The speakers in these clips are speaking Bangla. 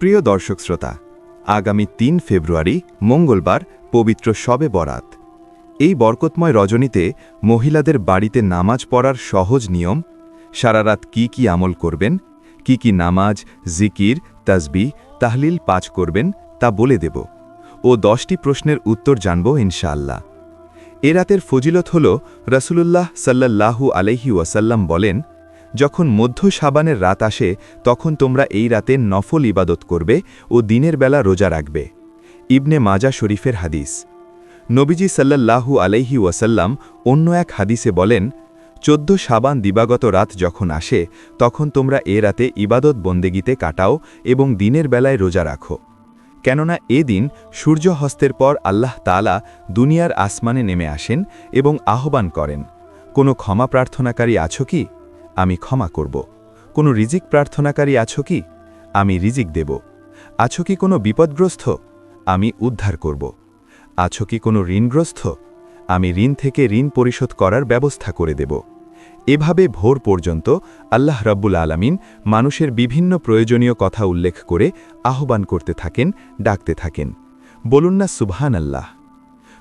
প্রিয় দর্শক শ্রোতা, আগামী তিন ফেব্রুয়ারি মঙ্গলবার পবিত্র শবে বরাত। এই বরকতময় রজনীতে মহিলাদের বাড়িতে নামাজ পড়ার সহজ নিয়ম, সারারাত কি কি আমল করবেন, কি কি নামাজ, জিকির, তাসবি, তাহলিল পাচ করবেন তা বলে দেব ও দশটি প্রশ্নের উত্তর জানব ইনশাআল্লাহ। এ রাতের ফজিলত হল, রসুলুল্লাহ সাল্লাল্লাহু আলহি ওয়াসাল্লাম বলেন যখন মধ্য সাবানের রাত আসে, তখন তোমরা এই রাতে নফল ইবাদত করবে ও দিনের বেলা রোজা রাখবে। ইবনে মাজা শরীফের হাদিস। নবীজি সাল্লাল্লাহু আলাইহি ওয়াসাল্লাম অন্য এক হাদিসে বলেন, চোদ্দ সাবান দিবাগত রাত যখন আসে, তখন তোমরা এ রাতে ইবাদত বন্দেগিতে কাটাও এবং দিনের বেলায় রোজা রাখো। কেননা এ দিন সূর্য হস্তের পর আল্লাহ তালা দুনিয়ার আসমানে নেমে আসেন এবং আহ্বান করেন, কোনো ক্ষমা প্রার্থনাকারী আছো কি? আমি ক্ষমা করব। কোনো রিজিক প্রার্থনাকারী আছো কি? আমি রিজিক দেব। আছো কি কোনো বিপদগ্রস্ত? আমি উদ্ধার করব। আছো কি কোনো ঋণগ্রস্ত? আমি ঋণ থেকে ঋণ পরিশোধ করার ব্যবস্থা করে দেব। এভাবে ভোর পর্যন্ত আল্লাহ রাব্বুল আলামিন মানুষের বিভিন্ন প্রয়োজনীয় কথা উল্লেখ করে আহ্বান করতে থাকেন, ডাকতে থাকেন। বলুন না সুবহান আল্লাহ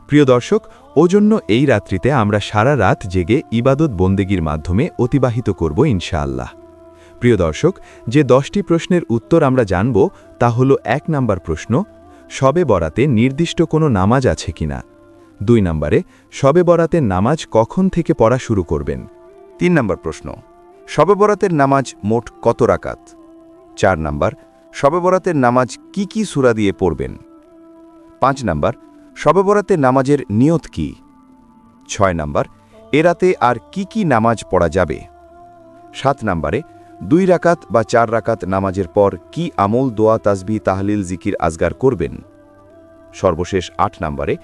প্রিয় দর্শক, ওজন্য এই রাত্রিতে আমরা সারা রাত জেগে ইবাদত বন্দেগীর মাধ্যমে অতিবাহিত করব ইনশাআল্লাহ। প্রিয় দর্শক, যে দশটি প্রশ্নের উত্তর আমরা জানব তা হল এক নাম্বার প্রশ্ন শবে বরাতে নির্দিষ্ট কোনো নামাজ আছে কিনা দুই নম্বরে শবে বরাতের নামাজ কখন থেকে পড়া শুরু করবেন? তিন নম্বর প্রশ্ন শবে বরাতের নামাজ মোট কত রাকাত? চার নাম্বার শবে বরাতের নামাজ কি কি সূরা দিয়ে পড়বেন? পাঁচ নাম্বার শবে বরাতের নামাজের নিয়ত কি? ছয় নাম্বার, এ রাতে আর কি কি নামাজ পড়া যাবে? সাত নাম্বারে, দুই রাকাত বা চার রাকাত নামাজের পর কি আমল, দোয়া, তাসবি, তাহলিল, জিকির, আজগার করবেন? সর্বশেষ আট নাম্বারে,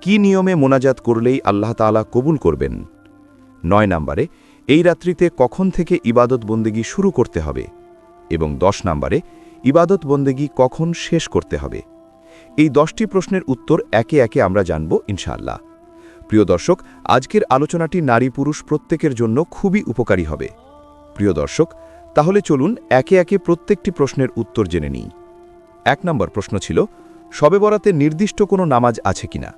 কি নিয়মে মোনাজাত করলেই আল্লাহ তাআলা কবুল করবেন? নয় নাম্বারে, এই রাত্রিতে কখন থেকে ইবাদত বন্দেগি শুরু করতে হবে? এবং দশ নাম্বারে, ইবাদত বন্দেগি কখন শেষ করতে হবে? এই দশটি প্রশ্নের উত্তর একে একে আমরা জানব, ইনশাআল্লাহ। প্রিয় দর্শক, আজকের আলোচনাটি নারী পুরুষ প্রত্যেকের জন্য খুবই উপকারী হবে। প্রিয় দর্শক, তাহলে চলুন একে একে প্রত্যেকটি প্রশ্নের উত্তর জেনে নিই। এক নম্বর প্রশ্ন ছিল, শবে বরাতে নির্দিষ্ট কোনো নামাজ আছে কিনা?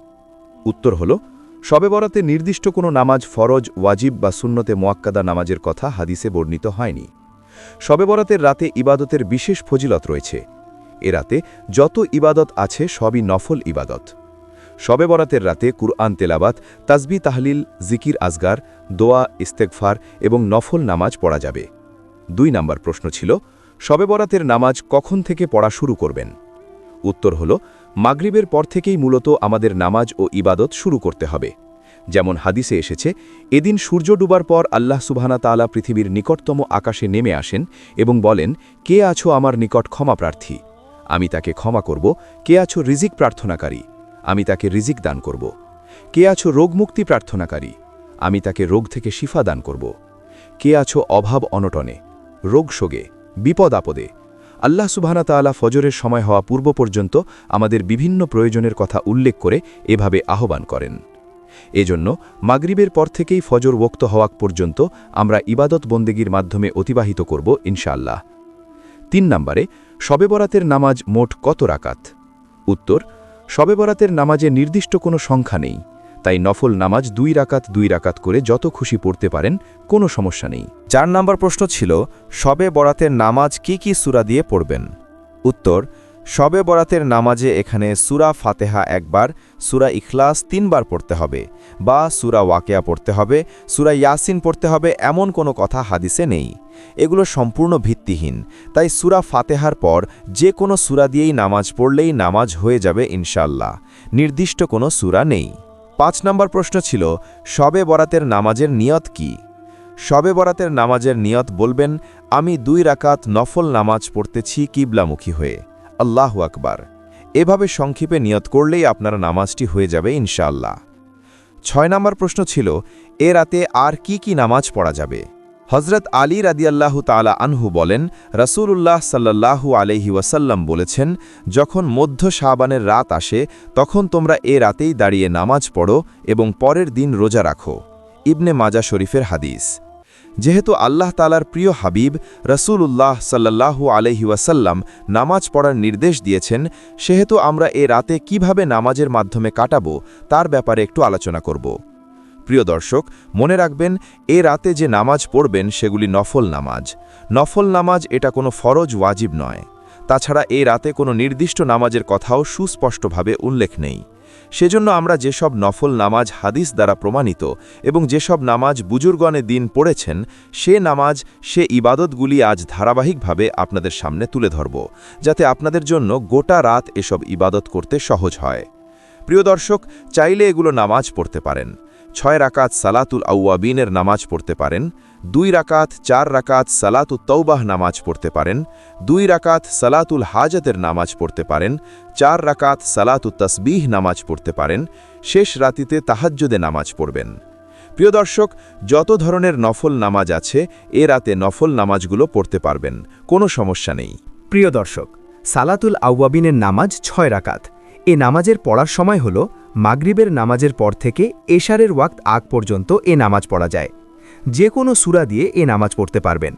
উত্তর হল, শবে বরাতে নির্দিষ্ট কোনো নামাজ ফরজ, ওয়াজিব বা সুন্নতে মোয়াক্কাদা নামাজের কথা হাদিসে বর্ণিত হয়নি। শবে বরাতের রাতে ইবাদতের বিশেষ ফজিলত রয়েছে। এ রাতে যত ইবাদত আছে সবই নফল ইবাদত। শবে বরাতের রাতে কুরআন তেলাবাত তাসবি, তাহলিল, জিকির, আজগার, দোয়া ইস্তেকফার এবং নফল নামাজ পড়া যাবে। দুই নাম্বার প্রশ্ন ছিল শবে বরাতের নামাজ কখন থেকে পড়া শুরু করবেন? উত্তর হল, মাগরিবের পর থেকেই মূলত আমাদের নামাজ ও ইবাদত শুরু করতে হবে। যেমন হাদিসে এসেছে, এদিন সূর্য ডুবার পর আল্লাহ সুবহানা তাআলা পৃথিবীর নিকটতম আকাশে নেমে আসেন এবং বলেন, কে আছো আমার নিকট ক্ষমা প্রার্থী? আমি তাকে ক্ষমা করব, কে আছো রিজিক প্রার্থনাকারী? আমি তাকে রিজিক দান করব। কে আছো রোগমুক্তি প্রার্থনাকারী? আমি তাকে রোগ থেকে শিফা দান করব। কে আছো অভাব অনটনে? রোগ শোগে? বিপদ আপদে? আল্লাহ সুবহানা তাআলা ফজরের সময় হওয়া পূর্ব পর্যন্ত আমাদের বিভিন্ন প্রয়োজনের কথা উল্লেখ করে এভাবে আহ্বান করেন। এজন্য মাগরিবের পর থেকেই ফজর ওক্ত হওয়া পর্যন্ত আমরা ইবাদত বন্দেগীর মাধ্যমে অতিবাহিত করব ইনশাআল্লাহ। তিন নম্বরে, শবে বরাতের নামাজ মোট কত রাকাত? উত্তর, শবে বরাতের নামাজে নির্দিষ্ট কোনো সংখ্যা নেই, তাই নফল নামাজ দুই রাকাত দুই রাকাত করে যত খুশি পড়তে পারেন, কোনো সমস্যা নেই। চার নম্বর প্রশ্ন ছিল, শবে বরাতের নামাজ কি কি সুরা দিয়ে পড়বেন? উত্তর শবে বরাতের নামাজে এখানে সুরা ফাতেহা একবার, সুরা ইখলাস তিনবার পড়তে হবে বা সুরা ওয়াকেয়া পড়তে হবে, সুরা ইয়াসিন পড়তে হবে এমন কোনো কথা হাদিসে নেই। এগুলো সম্পূর্ণ ভিত্তিহীন, তাই সুরা ফাতেহার পর যে কোনো সূরা দিয়েই নামাজ পড়লেই নামাজ হয়ে যাবে ইনশাল্লাহ নির্দিষ্ট কোনো সূরা নেই। পাঁচ নম্বর প্রশ্ন ছিল শবে বরাতের নামাজের নিয়ত কি? শবে বরাতের নামাজের নিয়ত বলবেন, আমি দুই রাকাত নফল নামাজ পড়তেছি কিবলামুখী হয়ে। আল্লাহ আকবার। এভাবে সংক্ষেপে নিয়ত করলেই আপনার নামাজটি হয়ে যাবে ইনশাআল্লাহ। ছয় নম্বর প্রশ্ন ছিল, এ রাতে আর কি কি নামাজ পড়া যাবে? হজরত আলী রাদিয়াল্লাহু তালা আনহু বলেন রসুল্লাহ সাল্লাল্লাহু আলহি ওয়াসাল্লাম বলেছেন, যখন মধ্য শাহবানের রাত আসে, তখন তোমরা এ রাতেই দাঁড়িয়ে নামাজ পড়ো এবং পরের দিন রোজা রাখো। ইবনে মাজা শরীফের হাদিস। যেহেতু আল্লাহ তালার প্রিয় হাবিব রসুল্লাহ সাল্লাহু আলহি ওয়াসাল্লাম নামাজ পড়ার নির্দেশ দিয়েছেন, সেহেতু আমরা এ রাতে কীভাবে নামাজের মাধ্যমে কাটাবো তার ব্যাপারে একটু আলোচনা করব। প্রিয় দর্শক, মনে রাখবেন, এ রাতে যে নামাজ পড়বেন সেগুলি নফল নামাজ। নফল নামাজ এটা কোনো ফরজ ওয়াজিব নয়। তাছাড়া এ রাতে কোনো নির্দিষ্ট নামাজের কথাও সুস্পষ্টভাবে উল্লেখ নেই। সেজন্য আমরা যেসব নফল নামাজ হাদিস দ্বারা প্রমাণিত এবং যেসব নামাজ বুজুর্গণে দিন পড়েছেন, সে নামাজ, সে ইবাদতগুলি আজ ধারাবাহিকভাবে আপনাদের সামনে তুলে ধরব, যাতে আপনাদের জন্য গোটা রাত এসব ইবাদত করতে সহজ হয়। প্রিয় দর্শক, চাইলে এগুলো নামাজ পড়তে পারেন। ছয় রাকাত সালাতুল আউয়াবিনের নামাজ পড়তে পারেন। দুই রাকাত, চার রাকাত সালাতুল তৌবাহ নামাজ পড়তে পারেন, দুই রাকাত সালাতুল হাজতের নামাজ পড়তে পারেন, চার রাকাত সালাতুল তসবিহ নামাজ পড়তে পারেন, শেষ রাতিতে তাহাজ্জুদে নামাজ পড়বেন। প্রিয় দর্শক, যত ধরনের নফল নামাজ আছে, এ রাতে নফল নামাজগুলো পড়তে পারবেন, কোনো সমস্যা নেই। প্রিয় দর্শক, সালাতুল আউয়াবিনের নামাজ ছয় রাকাত। এ নামাজের পড়ার সময় হল, মাগরিবের নামাজের পর থেকে এশারের ওয়াক্ত আগ পর্যন্ত এ নামাজ পড়া যায়। যে কোনো সুরা দিয়ে এ নামাজ পড়তে পারবেন।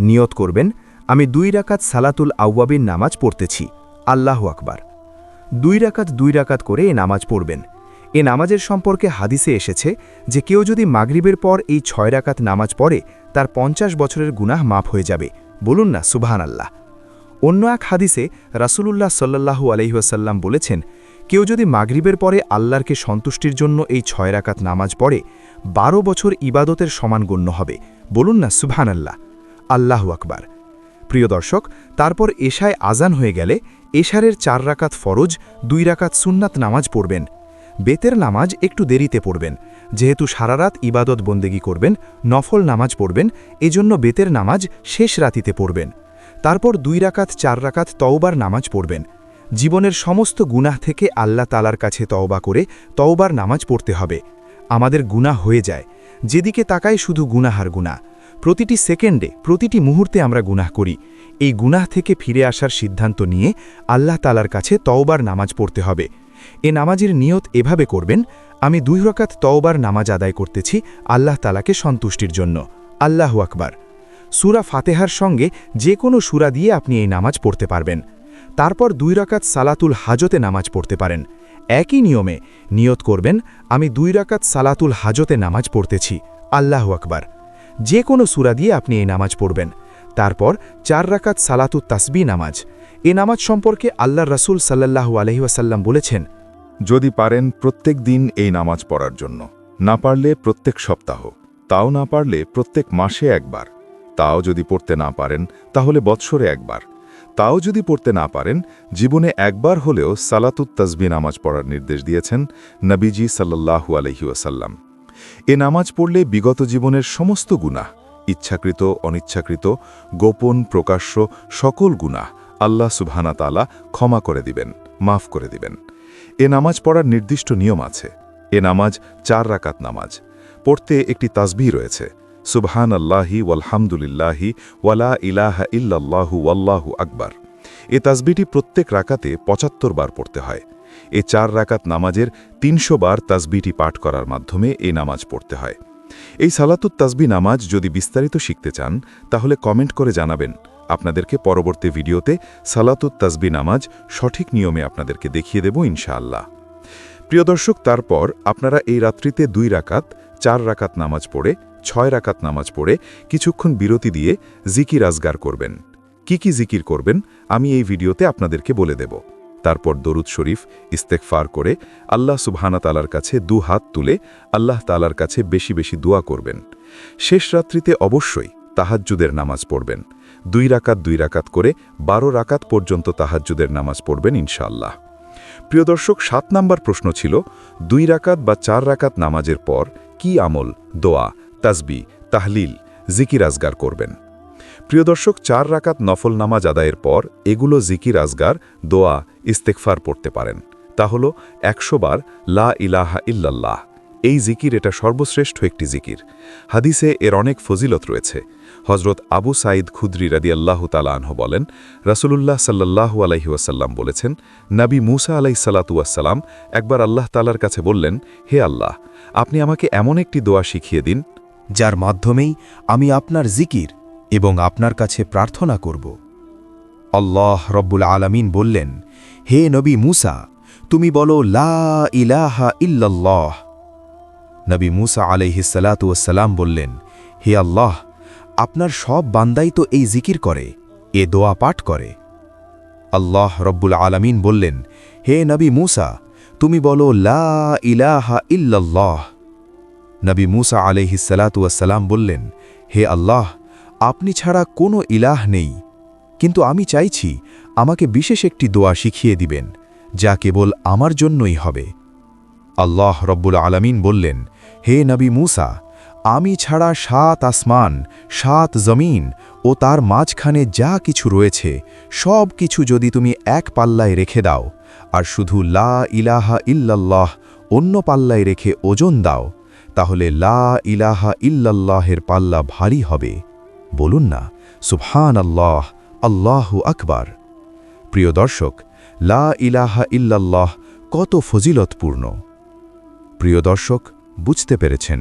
নিয়ত করবেন, আমি দুই রাকাত সালাতুল আউয়াবিন নামাজ পড়তেছি। আল্লাহ আকবার। দুই রাকাত দুই রাকাত করে এ নামাজ পড়বেন। এ নামাজের সম্পর্কে হাদিসে এসেছে যে কেউ যদি মাগরিবের পর এই ছয় রাকাত নামাজ পড়ে, তার পঞ্চাশ বছরের গুনাহ মাফ হয়ে যাবে। বলুন না সুবহান আল্লাহ অন্য এক হাদিসে রাসূলুল্লাহ সাল্লাল্লাহু আলহিহাসাল্লাম বলেছেন, কেউ যদি মাগরিবের পরে আল্লাহরকে সন্তুষ্টির জন্য এই ছয় রাকাত নামাজ পড়ে বারো বছর ইবাদতের সমান গণ্য হবে। বলুন না সুবহান আল্লাহ আল্লাহ আকবার। প্রিয় দর্শক, তারপর এশায় আজান হয়ে গেলে এশারের চার রাকাত ফরজ, দুই রাকাত সুন্নাত নামাজ পড়বেন। বেতের নামাজ একটু দেরিতে পড়বেন। যেহেতু সারারাত ইবাদত বন্দেগি করবেন, নফল নামাজ পড়বেন, এজন্য বেতের নামাজ শেষ রাতিতে পড়বেন। তারপর দুই রাকাত, চার রাকাত তওবার নামাজ পড়বেন। জীবনের সমস্ত গুনাহ থেকে আল্লাহ তালার কাছে তওবা করে তওবার নামাজ পড়তে হবে। আমাদের গুনাহ হয়ে যায়। যেদিকে তাকায় শুধু গুনাহার গুণা প্রতিটি সেকেন্ডে, প্রতিটি মুহূর্তে আমরা গুনাহ করি। এই গুনাহ থেকে ফিরে আসার সিদ্ধান্ত নিয়ে আল্লাহ তালার কাছে তওবার নামাজ পড়তে হবে। এ নামাজের নিয়ত এভাবে করবেন, আমি দুই রকাত তওবার নামাজ আদায় করতেছি আল্লাহ তালাকে সন্তুষ্টির জন্য। আল্লাহ আকবার। সুরা ফাতেহার সঙ্গে যে কোনো সুরা দিয়ে আপনি এই নামাজ পড়তে পারবেন। তারপর দুই রকাত সালাতুল হাজতে নামাজ পড়তে পারেন। একই নিয়মে নিয়ত করবেন, আমি দুই রাকাত সালাতুল হাজতে নামাজ পড়তেছি। আল্লাহ আকবার। যে কোনো সুরা দিয়ে আপনি এই নামাজ পড়বেন। তারপর চার রাকাত সালাতুত তাসবি নামাজ। এ নামাজ সম্পর্কে আল্লাহ রসুল সাল্লাহু আলহিহাসাল্লাম বলেছেন, যদি পারেন প্রত্যেক দিন এই নামাজ পড়ার জন্য, না পারলে প্রত্যেক সপ্তাহ, তাও না পারলে প্রত্যেক মাসে একবার। তাও যদি পড়তে না পারেন, তাহলে বৎসরে একবার। তাও যদি পড়তে না পারেন, জীবনে একবার হলেও সালাতুত তাজবি নামাজ পড়ার নির্দেশ দিয়েছেন নবীজি সাল্লাহু আলহিউসাল্লাম এ নামাজ পড়লে বিগত জীবনের সমস্ত গুনাহ, ইচ্ছাকৃত, অনিচ্ছাকৃত, গোপন, প্রকাশ্য সকল গুনাহ আল্লাহ সুবহানা তালা ক্ষমা করে দিবেন, মাফ করে দিবেন। এ নামাজ পড়ার নির্দিষ্ট নিয়ম আছে। এ নামাজ চার রাকাত নামাজ। পড়তে একটি তাজবি রয়েছে। সুবহান আল্লাহি ওয়ালহামদুলিল্লাহি ওয়ালা ইলাহা ইল্লাল্লাহু ওয়াল্লাহু আকবার। এ তাসবিটি প্রত্যেক রাকাতে পঁচাত্তর বার পড়তে হয়। এ চার রাকাত নামাজের তিনশো বার তাসবিটি পাঠ করার মাধ্যমে এ নামাজ পড়তে হয়। এই সালাতুত তাসবি নামাজ যদি বিস্তারিত শিখতে চান, তাহলে কমেন্ট করে জানাবেন। আপনাদেরকে পরবর্তী ভিডিওতে সালাতুত তাসবি নামাজ সঠিক নিয়মে আপনাদেরকে দেখিয়ে দেব ইনশাআল্লাহ। প্রিয় দর্শক, তারপর আপনারা এই রাত্রিতে দুই রাকাত, চার রাকাত নামাজ পড়ে ছয় রাকাত নামাজ পড়ে কিছুক্ষণ বিরতি দিয়ে জিকির আজগার করবেন। কি কি জিকির করবেন আমি এই ভিডিওতে আপনাদেরকে বলে দেব। তারপর দরুদ শরীফ ইস্তেকফার করে আল্লাহ সুবহানা তালার কাছে দু হাত তুলে আল্লাহ তালার কাছে বেশি বেশি দোয়া করবেন। শেষ রাত্রিতে অবশ্যই তাহাজ্জুদের নামাজ পড়বেন। দুই রাকাত দুই রাকাত করে বারো রাকাত পর্যন্ত তাহাজ্জুদের নামাজ পড়বেন ইনশাআল্লাহ। প্রিয় দর্শক, সাত নাম্বার প্রশ্ন ছিল, দুই রাকাত বা চার রাকাত নামাজের পর কি আমল, দোয়া তাসবি, তাহলিল, জিকির আজগার করবেন। প্রিয় দর্শক, চার রাকাত নফল নামাজ আদায়ের পর এগুলো জিকির আজগার, দোয়া ইস্তেকফার পড়তে পারেন। তা হল একশো বার লা ইলাহা ইল্লাল্লাহ। এই জিকির এটা সর্বশ্রেষ্ঠ একটি জিকির। হাদিসে এর অনেক ফজিলত রয়েছে। হজরত আবু সাঈদ খুদ্রি রাদি আল্লাহ তালাহ বলেন, রাসুলুল্লাহ সাল্লাহু আলহিউসাল্লাম বলেছেন, নাবী মুসা আলাই সালাতুয়াসাল্লাম একবার আল্লাহ তালার কাছে বললেন, হে আল্লাহ, আপনি আমাকে এমন একটি দোয়া শিখিয়ে দিন যার মাধ্যমেই আমি আপনার জিকির এবং আপনার কাছে প্রার্থনা করব। আল্লাহ রব্বুল আলামিন বললেন, হে নবী মুসা, তুমি বলো, লা ইলাহা ইল্লাল্লাহ। নবী মুসা আলাইহিসালাতুয়াসাল্লাম বললেন, হে আল্লাহ, আপনার সব বান্দাই তো এই জিকির করে, এ দোয়া পাঠ করে। আল্লাহ রব্বুল আলামিন বললেন, হে নবী মুসা, তুমি বলো, লা ইলাহা ইল্লাল্লাহ। নবী মুসা আলহি আলাইহিসালাতুয়াসাল্লাম বললেন, হে আল্লাহ, আপনি ছাড়া কোনো ইলাহ নেই। কিন্তু আমি চাইছি আমাকে বিশেষ একটি দোয়া শিখিয়ে দিবেন, যা কেবল আমার জন্যই হবে। আল্লাহ রব্বুল আলমিন বললেন, হে নবী মুসা, আমি ছাড়া সাত আসমান, সাত জমিন ও তার মাঝখানে যা কিছু রয়েছে, সব কিছু যদি তুমি এক পাল্লায় রেখে দাও, আর শুধু লা ইলাহা ইল্লাল্লাহ অন্য পাল্লায় রেখে ওজন দাও তাহলে লা ইলাহা ইল্লাল্লাহের পাল্লা ভারী হবে। বলুন না সুবহান আল্লাহ আল্লাহু আকবার। প্রিয় দর্শক, লা ইলাহা ইল্লাল্লাহ কত ফজিলতপূর্ণ। প্রিয় দর্শক, বুঝতে পেরেছেন।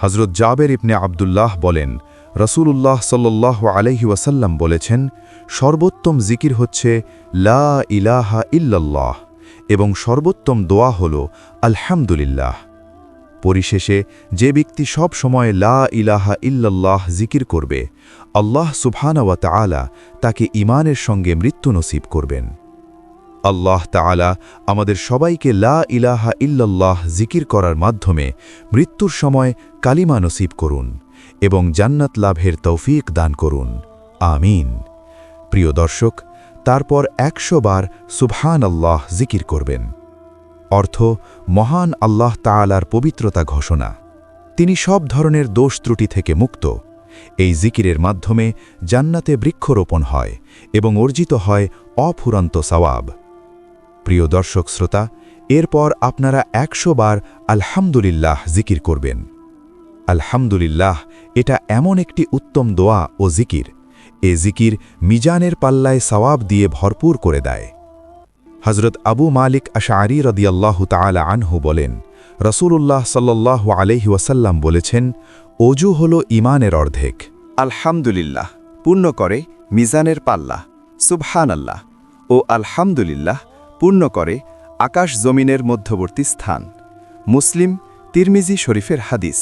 হজরত জাবের ইবনে আবদুল্লাহ বলেন, রসূলুল্লাহ সাল্লাহ আলহি ওয়াসাল্লাম বলেছেন, সর্বোত্তম জিকির হচ্ছে লা ইলাহা ইল্লাল্লাহ এবং সর্বোত্তম দোয়া হল আলহামদুলিল্লাহ। পরিশেষে যে ব্যক্তি সব সময় লা ইলাহা ইল্লাল্লাহ জিকির করবে, আল্লাহ সুবহানাওয়া তাআলা তাকে ইমানের সঙ্গে মৃত্যু নসিব করবেন। আল্লাহ তাআলা আমাদের সবাইকে লা ইলাহা ইল্লাল্লাহ জিকির করার মাধ্যমে মৃত্যুর সময় কালিমা নসিব করুন এবং জান্নাত লাভের তৌফিক দান করুন। আমিন। প্রিয় দর্শক, তারপর একশো বার সুবহান আল্লাহ জিকির করবেন। অর্থ মহান আল্লাহ তাআলার পবিত্রতা ঘোষণা। তিনি সব ধরনের দোষ ত্রুটি থেকে মুক্ত। এই জিকিরের মাধ্যমে জান্নাতে বৃক্ষরোপণ হয় এবং অর্জিত হয় অফুরন্ত সওয়াব। প্রিয় দর্শক শ্রোতা, এরপর আপনারা একশো বার আলহামদুলিল্লাহ জিকির করবেন। আলহামদুলিল্লাহ, এটা এমন একটি উত্তম দোয়া ও জিকির। এ জিকির মিজানের পাল্লায় সওয়াব দিয়ে ভরপুর করে দেয়। হজরত আবু মালিক আশারি রদিয়াল্লাহু তাআলা আনহু বলেন, রসূলুল্লাহ সাল্লাল্লাহু আলহি ওয়াসাল্লাম বলেছেন অজু হল ইমানের অর্ধেক। আলহামদুলিল্লাহ, পূর্ণ করে মিজানের পাল্লা সুবহান আল্লাহ ও আলহামদুলিল্লাহ, পূর্ণ করে আকাশ জমিনের মধ্যবর্তী স্থান। মুসলিম তিরমিজি শরীফের হাদিস,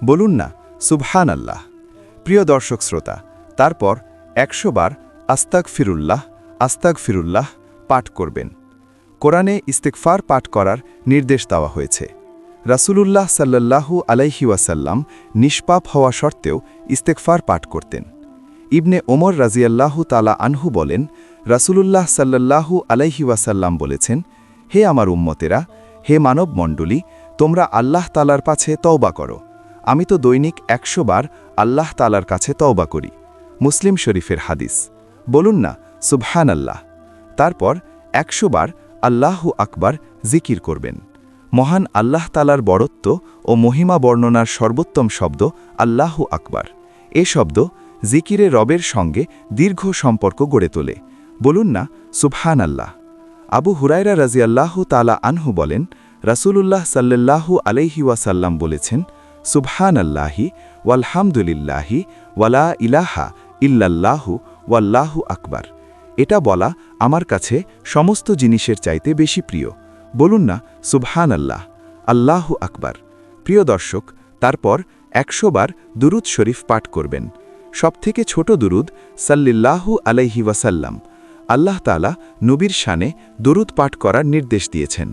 বলুন না সুবহান আল্লাহ প্রিয় দর্শক শ্রোতা, তারপর একশো বার আস্তাক ফিরুল্লাহ আস্তাক ফিরুল্লাহ পাঠ করবেন। কোরআনে ইস্তেকফার পাঠ করার নির্দেশ দেওয়া হয়েছে। রাসূলুল্লাহ সাল্লাল্লাহু আলাইহি ওয়াসাল্লাম নিষ্পাপ হওয়া সত্ত্বেও ইস্তেকফার পাঠ করতেন। ইবনে ওমর রাজিয়াল্লাহু তালা আনহু বলেন, রাসূলুল্লাহ সাল্লাল্লাহু আলাইহি ওয়াসাল্লাম বলেছেন, হে আমার উম্মতেরা, হে মানব মণ্ডলী তোমরা আল্লাহ তালার কাছে তওবা করো। আমি তো দৈনিক একশো বার আল্লাহ তালার কাছে তওবা করি। মুসলিম শরীফের হাদিস। বলুন না সুবহান আল্লাহ তারপর একশো বার আল্লাহু আকবার জিকির করবেন। মহান আল্লাহ তালার বড়ত্ব ও মহিমা বর্ণনার সর্বোত্তম শব্দ আল্লাহু আকবার। এ শব্দ জিকিরে রবের সঙ্গে দীর্ঘ সম্পর্ক গড়ে তোলে। বলুন না সুবহান আল্লাহ আবু হুরায়রা রাজিয়াল্লাহু তালা আনহু বলেন, রাসূলুল্লাহ সাল্লাল্লাহু আলাইহি ওয়াসাল্লাম বলেছেন সুবহান আল্লাহি ওয়ালহামদুলিল্লাহি ওয়ালা ইলাহা ইল্লাল্লাহু ওয়াল্লাহু আকবার। এটা বলা আমার কাছে সমস্ত জিনিসের চাইতে বেশি প্রিয়। বলুন না সুবহান আল্লাহ আল্লাহু আকবার। প্রিয় দর্শক, তারপর একশো বার দুরুদ শরীফ পাঠ করবেন। সবথেকে ছোট দুরুদ সাল্লিল্লাহু আলাইহি ওয়াসাল্লাম। আল্লাহ তালা নবীর শানে দরুদ পাঠ করার নির্দেশ দিয়েছেন।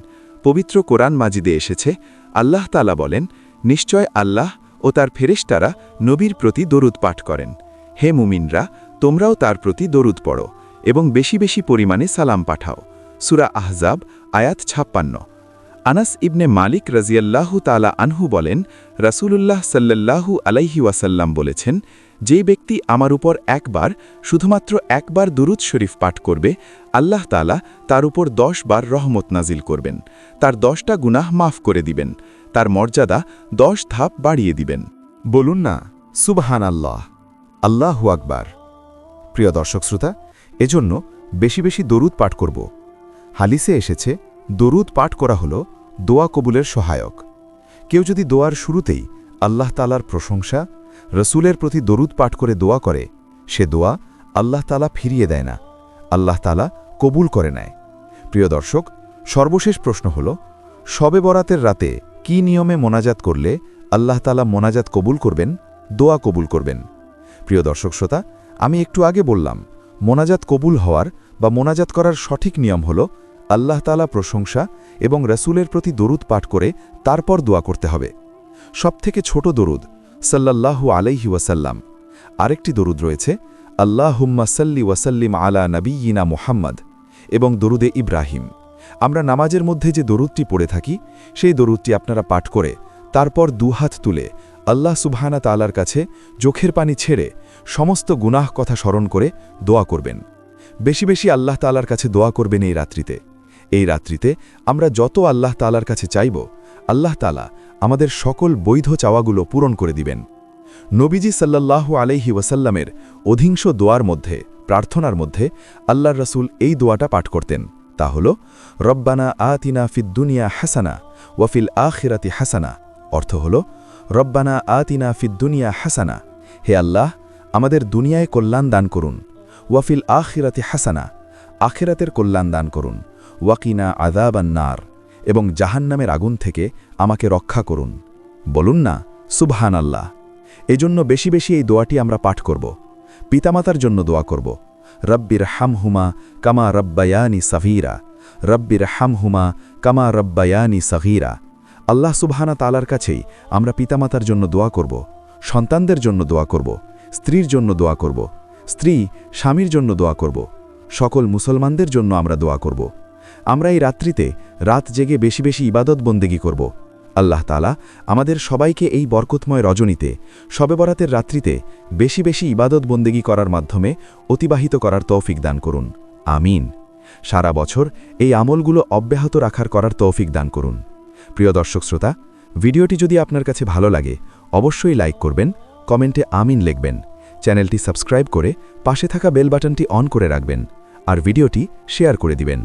পবিত্র কোরআন মাজিদে এসেছে, আল্লাহ তালা বলেন, নিশ্চয় আল্লাহ ও তার ফেরেশতারা নবীর প্রতি দরুদ পাঠ করেন। হে মুমিনরা, তোমরাও তার প্রতি দরুদ পড়ো। এবং বেশি বেশি পরিমাণে সালাম পাঠাও। সুরা আহজাব, আয়াত ছাপ্পান্ন। আনাস ইবনে মালিক রাজিয়াল্লাহু তালা আনহু বলেন, রাসূলুল্লাহ সাল্লাল্লাহু আলাইহি ওয়াসাল্লাম বলেছেন যে ব্যক্তি আমার উপর একবার, শুধুমাত্র একবার দুরুদ শরীফ পাঠ করবে, আল্লাহ তালা তার উপর দশ বার রহমত নাজিল করবেন। তার দশটা গুনাহ মাফ করে দিবেন। তার মর্যাদা দশ ধাপ বাড়িয়ে দিবেন। বলুন না সুবহান আল্লাহ আল্লাহু আকবার। প্রিয় দর্শক শ্রোতা এজন্য বেশি বেশি দরুদ পাঠ করব। হালিসে এসেছে, দরুদ পাঠ করা হল দোয়া কবুলের সহায়ক। কেউ যদি দোয়ার শুরুতেই আল্লাহ তালার প্রশংসা, রসুলের প্রতি দরুদ পাঠ করে দোয়া করে, সে দোয়া আল্লাহ তালা ফিরিয়ে দেয় না, আল্লাহ তালা কবুল করে নেয়। প্রিয় দর্শক, সর্বশেষ প্রশ্ন হল শবে বরাতের রাতে কি নিয়মে মোনাজাত করলে আল্লাহ তালা মোনাজাত কবুল করবেন, দোয়া কবুল করবেন? প্রিয় দর্শক শ্রোতা, আমি একটু আগে বললাম মোনাজাত কবুল হওয়ার বা মোনাজাত করার সঠিক নিয়ম হল আল্লাহ তালা প্রশংসা এবং রসুলের প্রতি দরুদ পাঠ করে তারপর দোয়া করতে হবে। সবথেকে ছোট দরুদ সাল্লাল্লাহু আলাইহি ওয়াসাল্লাম। আরেকটি দরুদ রয়েছে, আল্লাহুম্মা সাল্লি ওয়াসাল্লিম আলা নবীনা মুহাম্মদ এবং দরুদে ইব্রাহিম। আমরা নামাজের মধ্যে যে দরুদটি পড়ে থাকি, সেই দরুদটি আপনারা পাঠ করে তারপর দুহাত তুলে আল্লাহ সুবহানা তালার কাছে চোখের পানি ছেড়ে সমস্ত গুনাহ কথা স্মরণ করে দোয়া করবেন। বেশি বেশি আল্লাহ তালার কাছে দোয়া করবেন এই রাত্রিতে। এই রাত্রিতে আমরা যত আল্লাহ তালার কাছে চাইব, আল্লাহ তালা আমাদের সকল বৈধ চাওয়াগুলো পূরণ করে দিবেন। নবীজি সাল্লাল্লাহু আলাইহি ওয়াসাল্লামের অধিংশ দোয়ার মধ্যে, প্রার্থনার মধ্যে আল্লাহর রসুল এই দোয়াটা পাঠ করতেন। তা হল, রব্বানা আতিনা ফিদ্দুনিয়া হাসানা ওয়াফিল আখিরাতি হাসানা। অর্থ হল রব্বানা আতিনা ফিদ্দুনিয়া হাসানা। হে আল্লাহ, আমাদের দুনিয়ায় কল্যাণ দান করুন। ওয়াফিল আখিরাতে হাসানা, আখিরাতের কল্যাণ দান করুন। ওয়াকিনা আদাবান্নার এবং জাহান্নামের আগুন থেকে আমাকে রক্ষা করুন। বলুন না সুবহান আল্লাহ এজন্য বেশি বেশি এই দোয়াটি আমরা পাঠ করব। পিতামাতার জন্য দোয়া করব। রব্বির হামহুমা কামা রব্বায়ানি সাভিরা রব্বির হামহুমা কামা রব্বায়ানি সাগীরা। আল্লাহ সুবহানা তালার কাছেই আমরা পিতামাতার জন্য দোয়া করব, সন্তানদের জন্য দোয়া করব, স্ত্রীর জন্য দোয়া করব, স্ত্রী, স্বামীর জন্য দোয়া করব, সকল মুসলমানদের জন্য আমরা দোয়া করব। আমরা এই রাত্রিতে রাত জেগে বেশি বেশি ইবাদত বন্দেগী করব। আল্লাহ তালা আমাদের সবাইকে এই বরকতময় রজনীতে শবে বরাতের রাত্রিতে বেশি বেশি ইবাদত বন্দেগী করার মাধ্যমে অতিবাহিত করার তৌফিক দান করুন। আমিন। সারা বছর এই আমলগুলো অব্যাহত রাখার করার তৌফিক দান করুন। প্রিয় দর্শক শ্রোতা, ভিডিওটি যদি আপনার কাছে ভালো লাগে, অবশ্যই লাইক করবেন, কমেন্টে আমিন লিখবেন। চ্যানেলটি সাবস্ক্রাইব করে পাশে থাকা বেল বাটনটি অন করে রাখবেন, আর ভিডিওটি শেয়ার করে দিবেন।